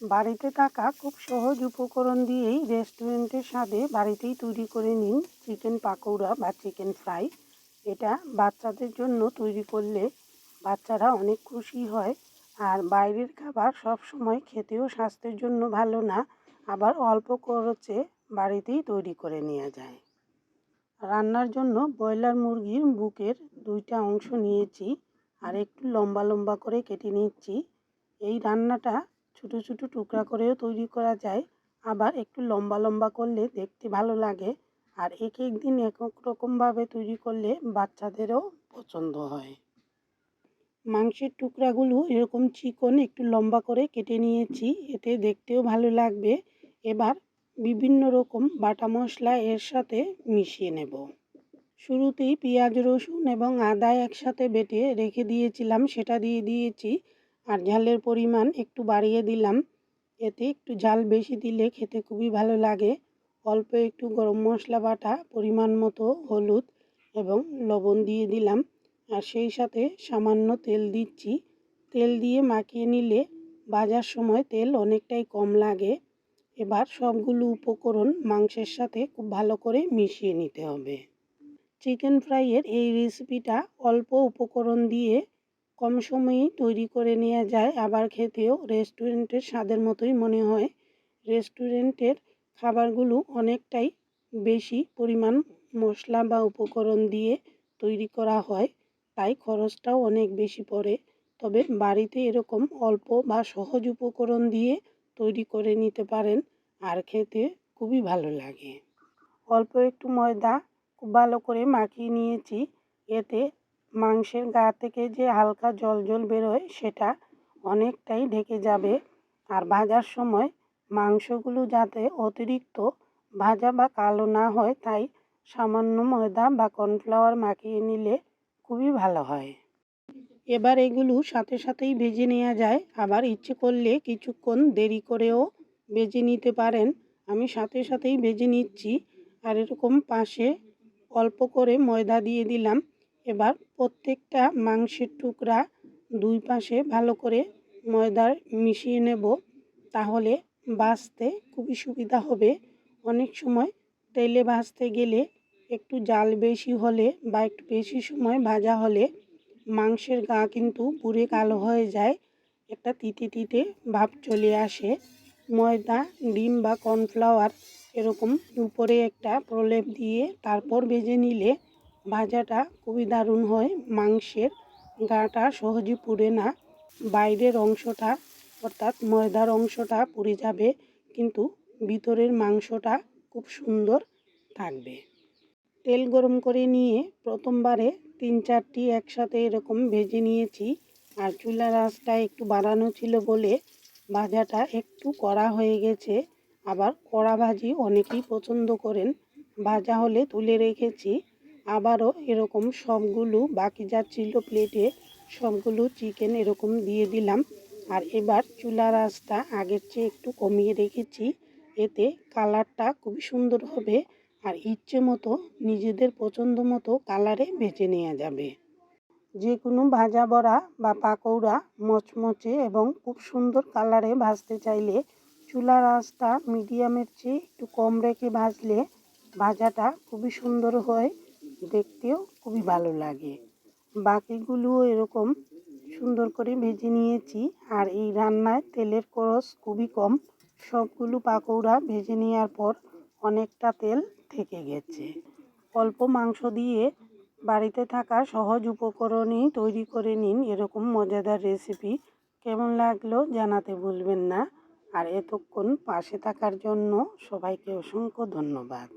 বাড়িতে থাকা খুব সহজ উপকরণ দিয়েই রেস্টুরেন্টের স্বাদে বাড়িতেই তৈরি করে নিন চিকেন পাকৌড়া বা চিকেন ফ্রাই। এটা বাচ্চাদের জন্য তৈরি করলে বাচ্চারা অনেক খুশি হয় আর বাইরের খাবার সব সময় খেতেও স্বাস্থ্যের জন্য ভালো না, আবার অল্প খরচে বাড়িতেই তৈরি করে নেওয়া যায়। রান্নার জন্য ব্রয়লার মুরগির বুকের দুইটা অংশ নিয়েছি আর একটু লম্বা লম্বা করে কেটে নিচ্ছি। এই রান্নাটা ছোটো ছোটো টুকরা করেও তৈরি করা যায়, আবার একটু লম্বা লম্বা করলে দেখতে ভালো লাগে। আর এক এক দিন এক এক রকমভাবে তৈরি করলে বাচ্চাদেরও পছন্দ হয়। মাংসের টুকরাগুলো এরকম চিকন একটু লম্বা করে কেটে নিয়েছি, এতে দেখতেও ভালো লাগবে। এবার বিভিন্ন রকম বাটা মশলা এর সাথে মিশিয়ে নেব। শুরুতেই পেঁয়াজ, রসুন এবং আদা একসাথে বেটে রেখে দিয়েছিলাম, সেটা দিয়ে দিয়েছি। আর ঝালের পরিমাণ একটু বাড়িয়ে দিলাম। এতে একটু ঝাল বেশি দিলে খেতে খুবই ভালো লাগে। অল্প একটু গরম মশলা বাটা, পরিমাণ মতো হলুদ এবং লবণ দিয়ে দিলাম। আর সেই সাথে সামান্য তেল দিচ্ছি। তেল দিয়ে মাখিয়ে নিলে ভাজার সময় তেল অনেকটাই কম লাগে। এবার সবগুলো উপকরণ মাংসের সাথে খুব ভালো করে মিশিয়ে নিতে হবে। চিকেন ফ্রাইয়ের এই রেসিপিটা অল্প উপকরণ দিয়ে কম সময়েই তৈরি করে নেওয়া যায়। আবার খেতেও রেস্টুরেন্টের স্বাদের মতোই মনে হয়। রেস্টুরেন্টের খাবারগুলো অনেকটাই বেশি পরিমাণ মশলা বা উপকরণ দিয়ে তৈরি করা হয়, তাই খরচটাও অনেক বেশি পড়ে। তবে বাড়িতে এরকম অল্প বা সহজ উপকরণ দিয়ে তৈরি করে নিতে পারেন, আর খেতে খুবই ভালো লাগে। অল্প একটু ময়দা খুব ভালো করে মাখিয়ে নিয়েছি। এতে মাংসের গা থেকে যে হালকা জল জল বেরোয়, সেটা অনেকটাই ঢেকে যাবে। আর ভাজার সময় মাংসগুলো যাতে অতিরিক্ত ভাজা বা কালো না হয়, তাই সামান্য ময়দা বা কর্নফ্লাওয়ার মাখিয়ে নিলে খুবই ভালো হয়। এবার এগুলো সাথে সাথেই ভেজে নেওয়া যায়। আবার ইচ্ছে করলে কিছুক্ষণ দেরি করেও ভেজে নিতে পারেন। আমি সাথে সাথেই ভেজে নিচ্ছি। আর এরকম পাশে অল্প করে ময়দা দিয়ে দিলাম। এবার প্রত্যেকটা মাংসের টুকরা দুই পাশে ভালো করে ময়দার মিশিয়ে নেব, তাহলে ভাজতে খুবই সুবিধা হবে। অনেক সময় তেলে ভাজতে গেলে একটু জাল বেশি হলে বা একটু বেশি সময় ভাজা হলে মাংসের গা কিন্তু পুড়ে কালো হয়ে যায়, একটা তিতে তিতে ভাব চলে আসে। ময়দা, ডিম বা কর্নফ্লাওয়ার এরকম উপরে একটা প্রলেপ দিয়ে তারপর ভেজে নিলে ভাজাটা খুবই দারুণ হয়, মাংসের গাটা সহজে পুড়ে না। বাইরের অংশটা, অর্থাৎ ময়দার অংশটা পুড়ে যাবে, কিন্তু ভিতরের মাংসটা খুব সুন্দর থাকবে। তেল গরম করে নিয়ে প্রথমবারে তিন চারটি একসাথে এরকম ভেজে নিয়েছি, আর চুলার আঁচটা একটু বাড়ানো ছিল বলে ভাজাটা একটু কড়া হয়ে গেছে। আবার কড়া ভাজি অনেকেই পছন্দ করেন, ভাজা হলে তুলে রেখেছি। আবারও এরকম সবগুলো বাকি যা ছিল প্লেটে সবগুলো চিকেন এরকম দিয়ে দিলাম। আর এবার চুলার আঁচটা আগের চেয়ে একটু কমিয়ে রেখেছি। এতে কালারটা খুবই সুন্দর হবে আর ইচ্ছে মতো নিজেদের পছন্দ মতো কালারে বেছে নেওয়া যাবে। যে কোনো ভাজা বড়া বা পাকৌড়া মচমচে এবং খুব সুন্দর কালারে ভাজতে চাইলে চুলার আঁচটা মিডিয়ামের চেয়ে একটু কম রেখে ভাজলে ভাজাটা খুবই সুন্দর হয়। দেখতেও খুবই ভালো লাগে। বাকিগুলোও এরকম সুন্দর করে ভেজে নিয়েছি আর এই রান্নায় তেলের খরচ খুবই কম। সবগুলো পাকৌড়া ভেজে নেওয়ার পর অনেকটা তেল থেকে গেছে। অল্প মাংস দিয়ে বাড়িতে থাকা সহজ উপকরণেই তৈরি করে নিন এরকম মজাদার রেসিপি। কেমন লাগল জানাতে ভুলবেন না। আর এতক্ষণ পাশে থাকার জন্য সবাইকে অসংখ্য ধন্যবাদ।